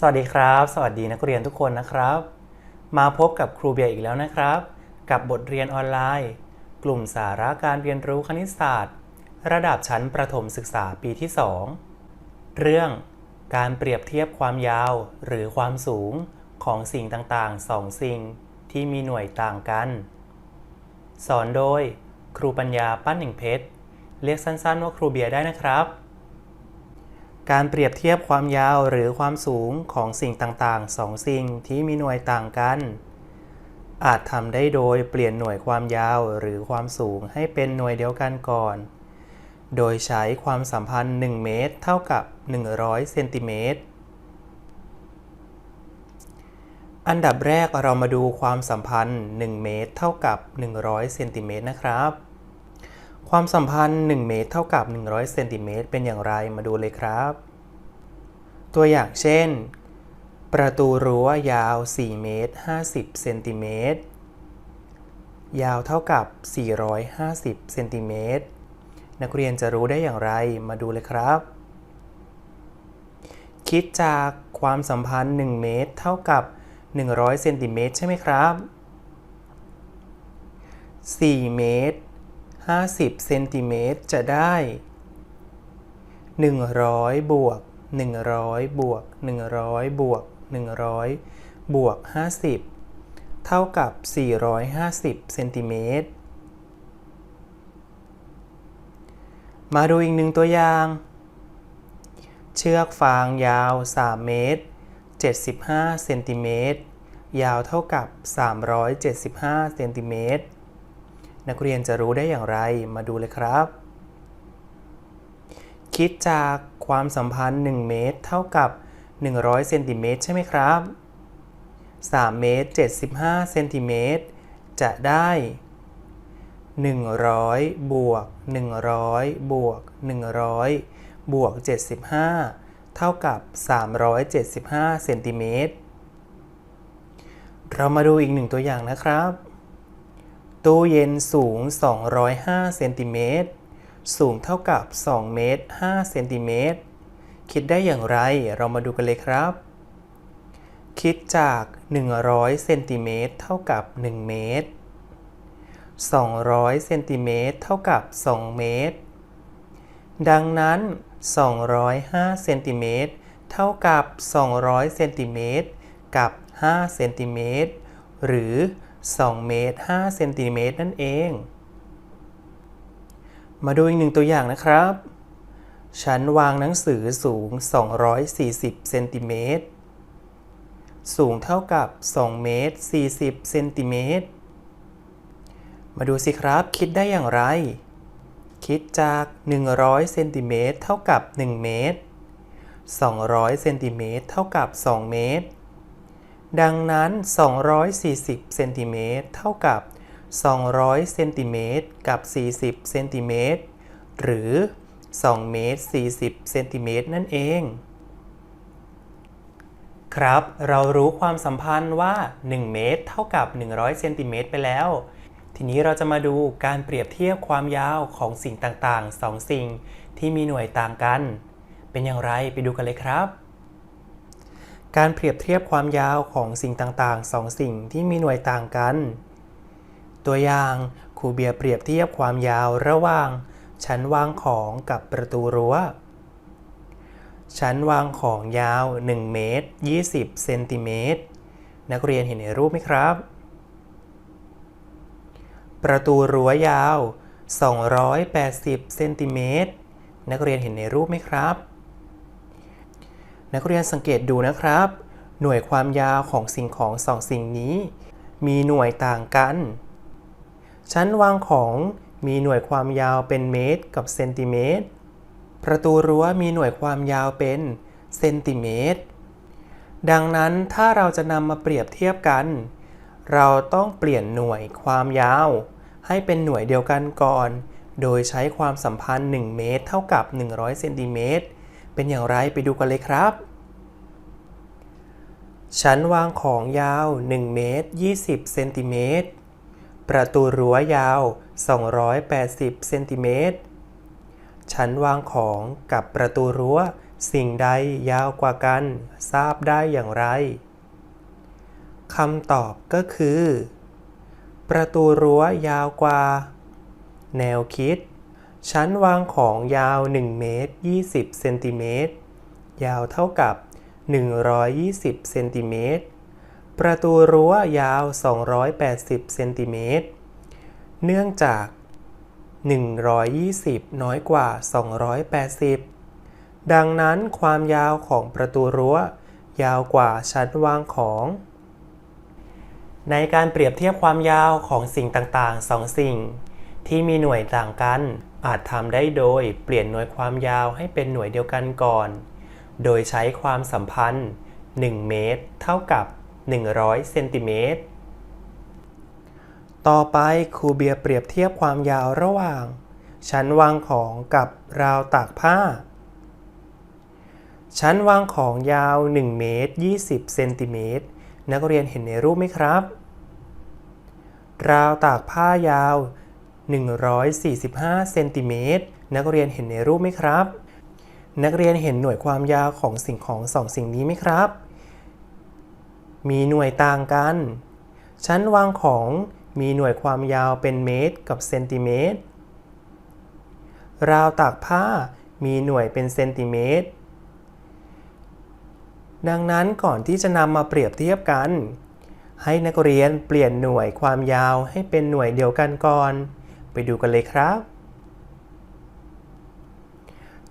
สวัสดีครับ สวัสดีนักเรียนทุกคนนะครับ มาพบกับครูเบียร์อีกแล้วนะครับ กับบทเรียนออนไลน์ กลุ่มสาระการเรียนรู้คณิตศาสตร์ ระดับชั้นประถมศึกษาปีที่ 2 เรื่องการเปรียบเทียบความยาวหรือความสูงของสิ่งต่างๆสองสิ่งที่มีหน่วยต่างกัน สอนโดย ครูปัญญาปั้นหนึ่งเพชรเรียกสั้นๆว่าครูเบียร์ได้นะครับ การเปรียบเทียบความยาวหรือความสูงของสิ่งต่างๆสองสิ่งที่มีหน่วยต่างกัน อาจทำได้โดยเปลี่ยนหน่วยความยาวหรือความสูงให้เป็นหน่วยเดียวกันก่อน โดยใช้ความสัมพันธ์ 1 เมตร เท่ากับ 100 เซนติเมตร อันดับแรกเรามาดูความสัมพันธ์ 1 เมตร เท่ากับ 100 เซนติเมตรนะครับ ความสัมพันธ์ 1 เมตรเท่ากับ 100เซนติเมตรเป็นอย่างไรมาดูเลยครับ ตัวอย่างเช่น ประตูรั้วยาว 4 เมตร 50เซนติเมตร ยาวเท่ากับ 450เซนติเมตร นักเรียนจะรู้ได้อย่างไรมาดูเลยครับ คิดจากความสัมพันธ์ 1 เมตรเท่ากับ 100เซนติเมตรใช่ไหมครับ 4 เมตร 50เซนติเมตรจะได้ 100 บวก 100 บวก 100 บวก 100 บวก 50 เท่ากับ 450เซนติเมตรมาดูอีกหนึ่งตัวอย่าง เชือกฟางยาว 3 เมตร 75 เซนติเมตร ยาวเท่ากับ 375 เซนติเมตร นักเรียนจะรู้ได้อย่างไรมาดูเลยครับ คิดจากความสัมพันธ์ 1 เมตร เท่ากับ 100เซนติเมตรใช่ไหมครับ 3 เมตร 75เซนติเมตรจะได้ 100 บวก 100 บวก 100 บวก 75 เท่ากับ 375เซนติเมตรเรามาดูอีกหนึ่งตัวอย่างนะครับ ตู้เย็นสูง 205 เซนติเมตร สูงเท่ากับ 2 เมตร 5 เซนติเมตร คิดได้อย่างไร เรามาดูกันเลยครับ คิดจาก 100 เซนติเมตรเท่ากับ 1 เมตร 200 เซนติเมตรเท่ากับ 2 เมตร ดังนั้น 205 เซนติเมตรเท่ากับ 200 เซนติเมตรกับ 5 เซนติเมตร หรือ 2 เมตร5เซนติเมตรนั่นเอง มาดูอีกหนึ่งตัวอย่างนะครับ ชั้นวางหนังสือสูง 240 เซนติเมตร สูงเท่ากับ 2 เมตร 40 เซนติเมตร มาดูสิครับ คิดได้อย่างไร คิดจาก 100 เซนติเมตรเท่ากับ 1 เมตร200 เซนติเมตรเท่ากับ 2 เมตร ดังนั้น 240เซนติเมตรเท่ากับ 200เซนติเมตรกับ 40เซนติเมตรหรือ 2 เมตร 40เซนติเมตรนั่นเอง ครับ เรารู้ความสัมพันธ์ว่า 1 เมตร เท่ากับ 100เซนติเมตรไปแล้ว ทีนี้เราจะมาดูการเปรียบเทียบความยาวของสิ่งต่างๆ 2 สิ่งที่มีหน่วยต่างกัน เป็นอย่างไรไปดูกันเลยครับ การเปรียบเทียบความยาวของสิ่งต่างๆ2สิ่งที่มีหน่วยต่างกัน ตัวอย่างครูเบียร์เปรียบเทียบความยาวระหว่าง ชั้นวางของกับประตูรั้ว ชั้นวางของยาว 1 เมตร 20 เซนติเมตร นักเรียนเห็นในรูปไหมครับ ประตูรั้วยาว 280 เซนติเมตร นักเรียนเห็นในรูปไหมครับ นักเรียนสังเกตดูนะครับ หน่วยความยาวของสิ่งของสองสิ่งนี้ มีหน่วยต่างกัน ชั้นวางของมีหน่วยความยาวเป็นเมตรกับเซนติเมตร ประตูรั้วมีหน่วยความยาวเป็นเซนติเมตร ดังนั้นถ้าเราจะนำมาเปรียบเทียบกัน เราต้องเปลี่ยนหน่วยความยาว ให้เป็นหน่วยเดียวกันก่อน โดยใช้ความสัมพันธ์ 1 เมตร เท่ากับ 100เซนติเมตร เป็นอย่างไรไปดูกันเลยครับ ชั้นวางของยาว 1 เมตร 20 เซนติเมตร ประตูรั้วยาว 280 เซนติเมตร ชั้นวางของกับประตูรั้ว สิ่งใดยาวกว่ากัน ทราบได้อย่างไรคำตอบก็คือ ประตูรั้วยาวกว่า แนวคิด ชั้นวางของยาว 1 เมตร 20 เซนติเมตร ยาวเท่ากับ 120 เซนติเมตร ประตูรั้วยาว 280 เซนติเมตร เนื่องจาก 120 น้อยกว่า 280 ดังนั้นความยาวของประตูรั้วยาวกว่าชั้นวางของ ในการเปรียบเทียบความยาวของสิ่งต่างๆสองสิ่ง ที่มีหน่วยต่างกัน อาจทำได้โดยเปลี่ยนหน่วยความยาวให้เป็นหน่วยเดียวกันก่อน โดยใช้ความสัมพันธ์ 1 เมตร เท่ากับ 100 เซนติเมตร ต่อไปครูเบียร์เปรียบเทียบความยาวระหว่าง ชั้นวางของกับราวตากผ้า ชั้นวางของยาว 1 เมตร 20 เซนติเมตร นักเรียนเห็นในรูปไหมครับ ราวตากผ้ายาว 145 เซนติเมตร นักเรียนเห็นในรูปไหมครับ นักเรียนเห็นหน่วยความยาวของสิ่งของสองสิ่งนี้ไหมครับ มีหน่วยต่างกัน ชั้นวางของมีหน่วยความยาวเป็นเมตรกับเซนติเมตร ราวตากผ้ามีหน่วยเป็นเซนติเมตร ดังนั้นก่อนที่จะนำมาเปรียบเทียบกัน ให้นักเรียนเปลี่ยนหน่วยความยาวให้เป็นหน่วยเดียวกันก่อน ไปดูกันเลยครับ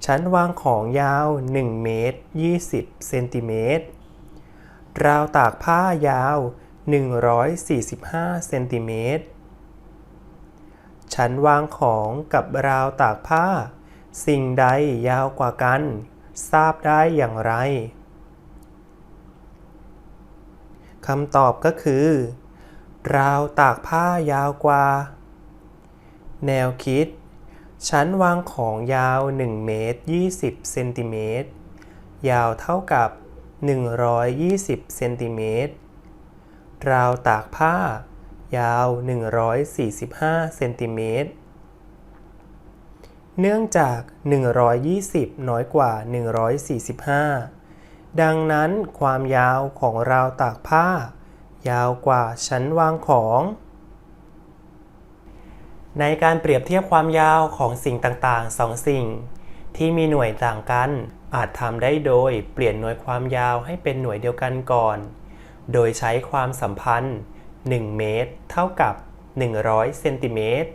ชั้นวางของยาว 1 เมตร 20 เซนติเมตร ราวตากผ้ายาว 145 เซนติเมตร ชั้นวางของกับราวตากผ้า สิ่งใดยาวกว่ากัน ทราบได้อย่างไรคำตอบก็คือ ราวตากผ้ายาวกว่า แนวคิด ชั้นวางของยาว 1 เมตร 20 เซนติเมตร ยาวเท่ากับ 120 เซนติเมตร ราวตากผ้า ยาว 145 เซนติเมตร เนื่องจาก 120 น้อยกว่า 145 ดังนั้นความยาวของราวตากผ้า ยาวกว่าชั้นวางของ ในการเปรียบเทียบความยาวของสิ่งต่างๆสองสิ่ง ที่มีหน่วยต่างกัน อาจทำได้โดยเปลี่ยนหน่วยความยาวให้เป็นหน่วยเดียวกันก่อน โดยใช้ความสัมพันธ์ 1 เมตร เท่ากับ 100 เซนติเมตร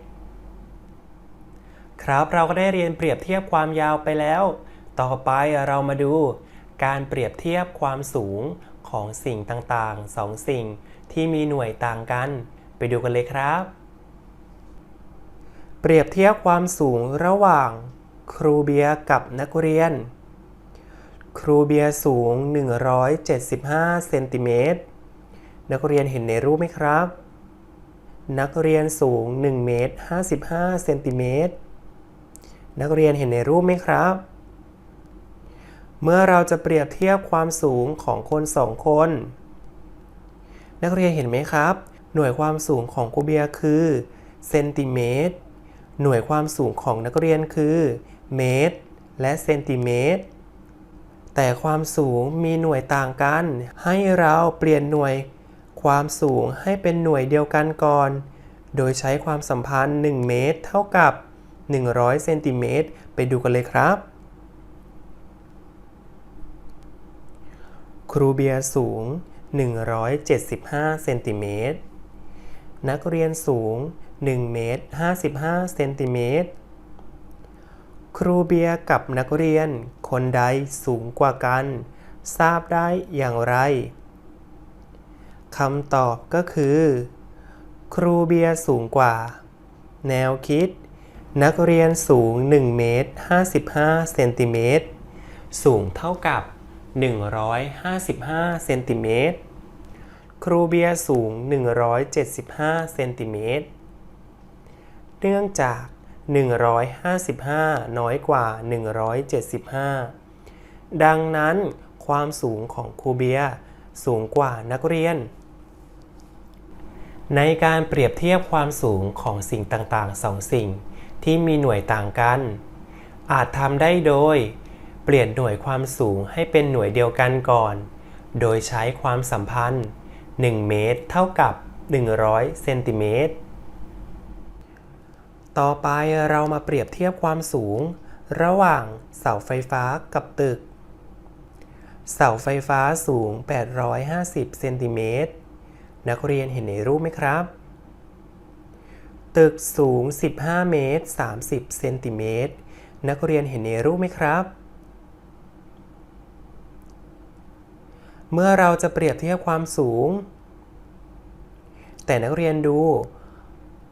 ครับเราก็ได้เรียนเปรียบเทียบความยาวไปแล้ว ต่อไปเรามาดู การเปรียบเทียบความสูงของสิ่งต่างๆสองสิ่ง ที่มีหน่วยต่างกัน ไปดูกันเลยครับ เปรียบเทียบความสูงระหว่างครูเบียกับนักเรียน ครูเบียร์สูง 175 เซนติเมตร นักเรียนเห็นในรูปไหมครับ นักเรียนสูง1เมตร55 เซนติเมตร นักเรียนเห็นในรูปไหมครับ เมื่อเราจะเปรียบเทียบความสูงของคนสองคน นักเรียนเห็นไหมครับ หน่วยความสูงของครูเบียคือเซนติเมตร หน่วยความสูงของนักเรียนคือเมตร และเซนติเมตร แต่ความสูงมีหน่วยต่างกัน ให้เราเปลี่ยนหน่วยความสูงให้เป็นหน่วยเดียวกันก่อน โดยใช้ความสัมพันธ์ 1 เมตร เท่ากับ 100 เซนติเมตร ไปดูกันเลยครับ ครูเบียร์สูง 175 เซนติเมตร นักเรียนสูง 1 เมตร 55 เซนติเมตร ครูเบียร์กับนักเรียน คนใดสูงกว่ากัน ทราบได้อย่างไร คำตอบก็คือ ครูเบียร์สูงกว่า แนวคิด นักเรียนสูง 1 เมตร 55 เซนติเมตร สูงเท่ากับ 155 เซนติเมตร ครูเบียร์สูง 175 เซนติเมตร เนื่องจาก 155 น้อยกว่า 175 ดังนั้นความสูงของครูเบียสูงกว่านักเรียน ในการเปรียบเทียบความสูงของสิ่งต่างๆสองสิ่งที่มีหน่วยต่างกัน อาจทำได้โดย เปลี่ยนหน่วยความสูงให้เป็นหน่วยเดียวกันก่อน โดยใช้ความสัมพันธ์ 1 เมตรเท่ากับ 100 เซนติเมตร ต่อไปเรามาเปรียบเทียบความสูง ระหว่างเสาไฟฟ้ากับตึก เสาไฟฟ้าสูง 850 เซนติเมตร นักเรียนเห็นในรูปไหมครับ ตึกสูง 15 เมตร 30 เซนติเมตร นักเรียนเห็นในรูปไหมครับ เมื่อเราจะเปรียบเทียบความสูง แต่นักเรียนดู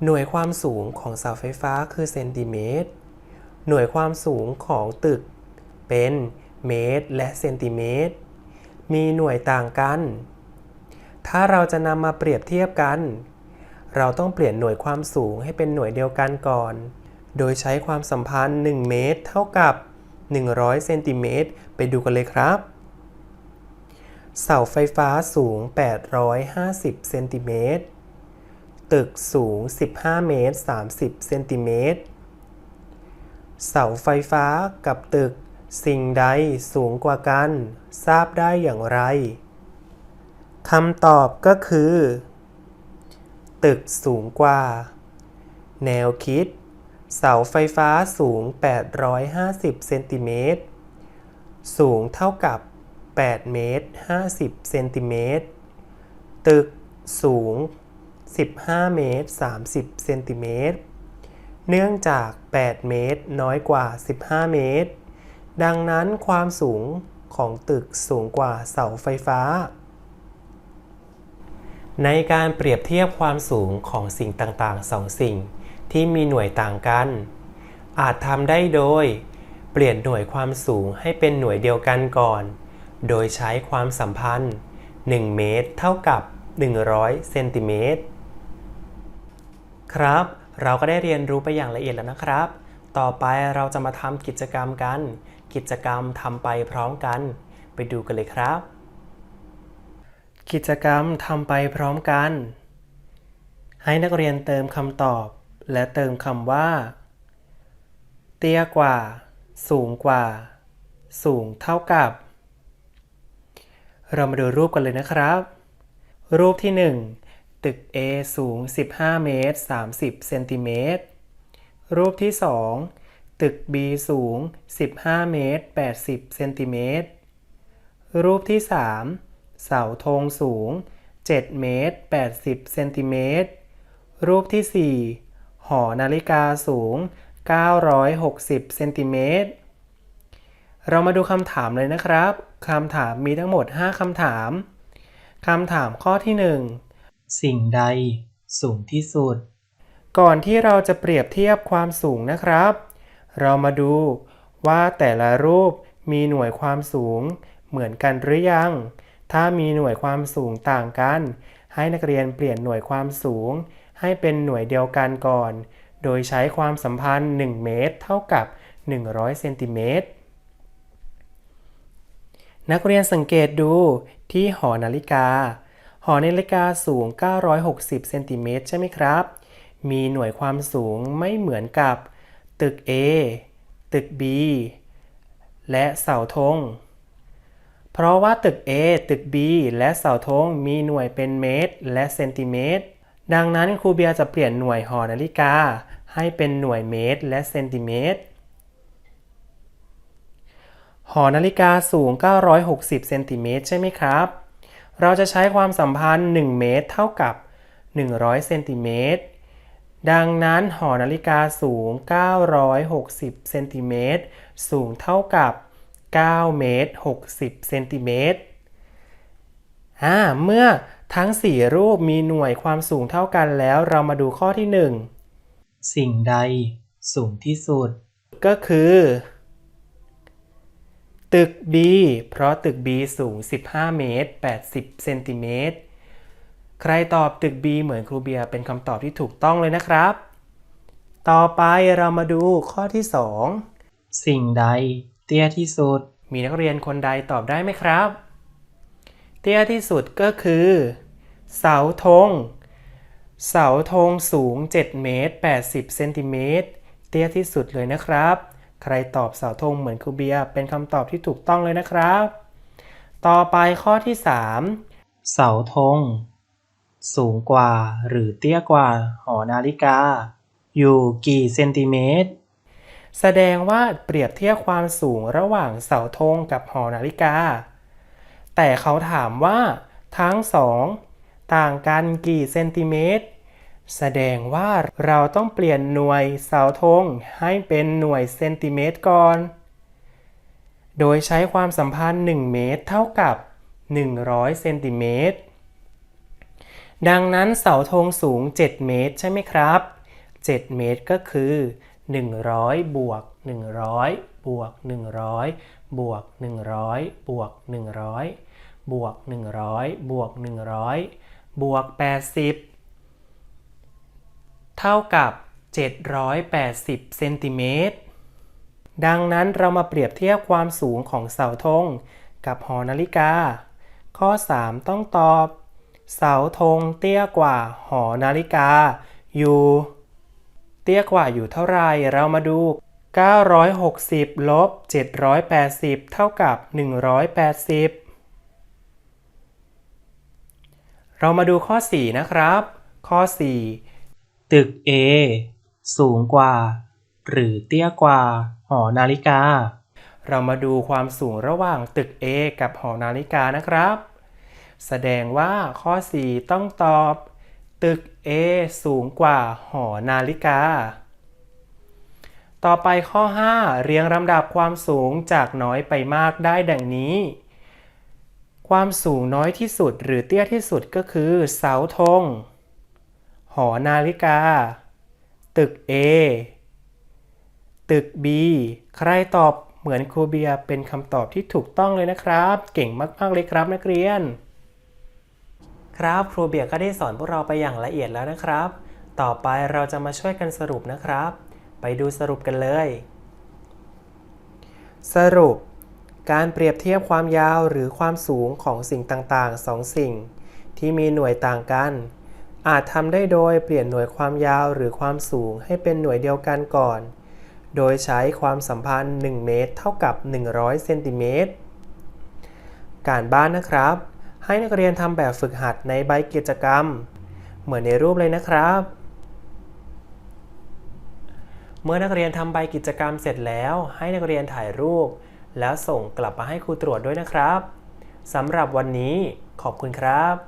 หน่วยความสูงของเสาไฟฟ้าคือเซนติเมตร หน่วยความสูงของตึก เป็นเมตร และเซนติเมตร มีหน่วยต่างกัน ถ้าเราจะนำมาเปรียบเทียบกัน เราต้องเปลี่ยนหน่วยความสูงให้เป็นหน่วยเดียวกันก่อน โดยใช้ความสัมพันธ์ 1 เมตร เท่ากับ 100เซนติเมตรไปดูกันเลยครับ เสาไฟฟ้าสูง 850เซนติเมตร ตึกสูง 15 เมตร 30 เซนติเมตร เสาไฟฟ้ากับตึก สิ่งใดสูงกว่ากัน ทราบได้อย่างไร คำตอบก็คือ ตึกสูงกว่า แนวคิด เสาไฟฟ้าสูง 850 เซนติเมตร สูงเท่ากับ 8 เมตร 50 เซนติเมตร ตึกสูง 15 เมตร 30 เซนติเมตร เนื่องจาก 8 เมตร น้อยกว่า 15 เมตร ดังนั้นความสูงของตึกสูงกว่าเสาไฟฟ้า ในการเปรียบเทียบความสูงของสิ่งต่างๆสองสิ่งที่มีหน่วยต่างกัน อาจทำได้โดย เปลี่ยนหน่วยความสูงให้เป็นหน่วยเดียวกันก่อน โดยใช้ความสัมพันธ์ 1 เมตรเท่ากับ 100 เซนติเมตร ครับ เราก็ได้เรียนรู้ไปอย่างละเอียดแล้วนะครับ ต่อไปเราจะมาทำกิจกรรมกัน กิจกรรมทำไปพร้อมกัน ไปดูกันเลยครับ กิจกรรมทำไปพร้อมกัน ให้นักเรียนเติมคำตอบ และเติมคำว่า เตี้ยกว่า สูงกว่า สูงเท่ากับ เรามาดูรูปกันเลยนะครับ รูปที่ 1 ตึก A สูง 15 เมตร 30 เซนติเมตร รูปที่ 2 ตึก B สูง 15 เมตร 80 เซนติเมตร รูปที่ 3 เสาธงสูง 7 เมตร 80 เซนติเมตร รูปที่ 4 หอนาฬิกาสูง 960 เซนติเมตร เรามาดูคำถามเลยนะครับ คำถามมีทั้งหมด 5 คำถาม คำถามข้อที่ 1 สิ่งใดสูงที่สุด ก่อนที่เราจะเปรียบเทียบความสูงนะครับ เรามาดูว่าแต่ละรูปมีหน่วยความสูงเหมือนกันหรือยัง ถ้ามีหน่วยความสูงต่างกัน ให้นักเรียนเปลี่ยนหน่วยความสูง ให้เป็นหน่วยเดียวกันก่อน โดยใช้ความสัมพันธ์ 1 เมตร เท่ากับ 100เซนติเมตรนักเรียนสังเกตดูที่หอนาฬิกา หอนาฬิกาสูง 960 เซนติเมตรใช่ไหมครับ มีหน่วยความสูงไม่เหมือนกับ ตึก A ตึก B และเสาธง เพราะว่าตึก A ตึก B และเสาธงมีหน่วยเป็นเมตร และเซนติเมตร ดังนั้นครูเบียร์จะเปลี่ยนหน่วยหอนาฬิกา ให้เป็นหน่วยเมตร และเซนติเมตร หอนาฬิกาสูง 960 เซนติเมตรใช่ไหมครับ เราจะใช้ความสัมพันธ์ 1 เมตร เท่ากับ 100เซนติเมตร ดังนั้นหอนาฬิกาสูง 960เซนติเมตร สูงเท่ากับ 9 เมตร 60เซนติเมตรอ่าเมื่อทั้ง 4 รูปมีหน่วยความสูงเท่ากันแล้วเรามาดูข้อที่ 1 สิ่งใดสูงที่สุด ก็คือ ตึก B เพราะตึก B สูง 15 เมตร 80 เซนติเมตร ใครตอบตึก B เหมือนครูเบียร์เป็นคำตอบที่ถูกต้องเลยนะครับ ต่อไปเรามาดูข้อที่ 2 สิ่งใด เตี้ยที่สุด มีนักเรียนคนใดตอบได้ไหมครับ เตี้ยที่สุดก็คือ เสาธง เสาธงสูง 7 เมตร 80 เซนติเมตร เตี้ยที่สุดเลยนะครับ ใครตอบเสาธงเหมือนครูเบียเป็นคำตอบที่ถูกต้องเลยนะครับ ต่อไปข้อที่ 3 เสาธง สูงกว่าหรือเตี้ยกว่าหอนาฬิกา อยู่กี่เซนติเมตร แสดงว่าเปรียบเทียบความสูงระหว่างเสาธงกับหอนาฬิกา แต่เขาถามว่า ทั้งสองต่างกันกี่เซนติเมตร แสดงว่าเราต้องเปลี่ยนหน่วยเสาธงให้เป็นหน่วยเซนติเมตรก่อน โดยใช้ความสัมพันธ์ 1 เมตรเท่ากับ 100 เซนติเมตร ดังนั้นเสาธงสูง 7 เมตรใช่ไหมครับ 7 เมตรก็คือ 100 บวก 100 บวก 100 บวก 100 บวก 100 บวก 100 บวก 100 บวก 80 เท่ากับ 780 เซนติเมตร ดังนั้นเรามาเปรียบเทียบความสูงของเสาธงกับหอนาฬิกา ข้อ 3 ต้องตอบ เสาธงเตี้ยกว่าหอนาฬิกาอยู่ เตี้ยกว่าอยู่เท่าไรเรามาดู 960 ลบ 780 เท่ากับ 180เรามาดูข้อ 4 นะครับ ข้อ 4 ตึก A สูงกว่า หรือเตี้ยกว่า หอนาฬิกา เรามาดูความสูงระหว่างตึก A กับหอนาฬิกานะครับ แสดงว่าข้อ 4 ต้องตอบ ตึก A สูงกว่าหอนาฬิกา ต่อไปข้อ 5 เรียงลำดับความสูงจากน้อยไปมากได้ดังนี้ ความสูงน้อยที่สุดหรือเตี้ยที่สุดก็คือเสาธง หอนาฬิกา ตึก A ตึก B ใครตอบเหมือนครูเบียร์เป็นคำตอบที่ถูกต้องเลยนะครับ เก่งมากๆเลยครับนักเรียน ครับครูเบียร์ก็ได้สอนพวกเราไปอย่างละเอียดแล้วนะครับ ต่อไปเราจะมาช่วยกันสรุปนะครับ ไปดูสรุปกันเลย สรุป การเปรียบเทียบความยาวหรือความสูงของสิ่งต่างๆสองสิ่ง ที่มีหน่วยต่างกัน อาจทำได้โดยเปลี่ยนหน่วยความยาวหรือความสูงให้เป็นหน่วยเดียวกันก่อน โดยใช้ความสัมพันธ์ 1 เมตร เท่ากับ 100เซนติเมตร การบ้านนะครับ ให้นักเรียนทำแบบฝึกหัดในใบกิจกรรม เหมือนในรูปเลยนะครับ เมื่อนักเรียนทำใบกิจกรรมเสร็จแล้ว ให้นักเรียนถ่ายรูป แล้วส่งกลับมาให้ครูตรวจด้วยนะครับสำหรับวันนี้ขอบคุณครับ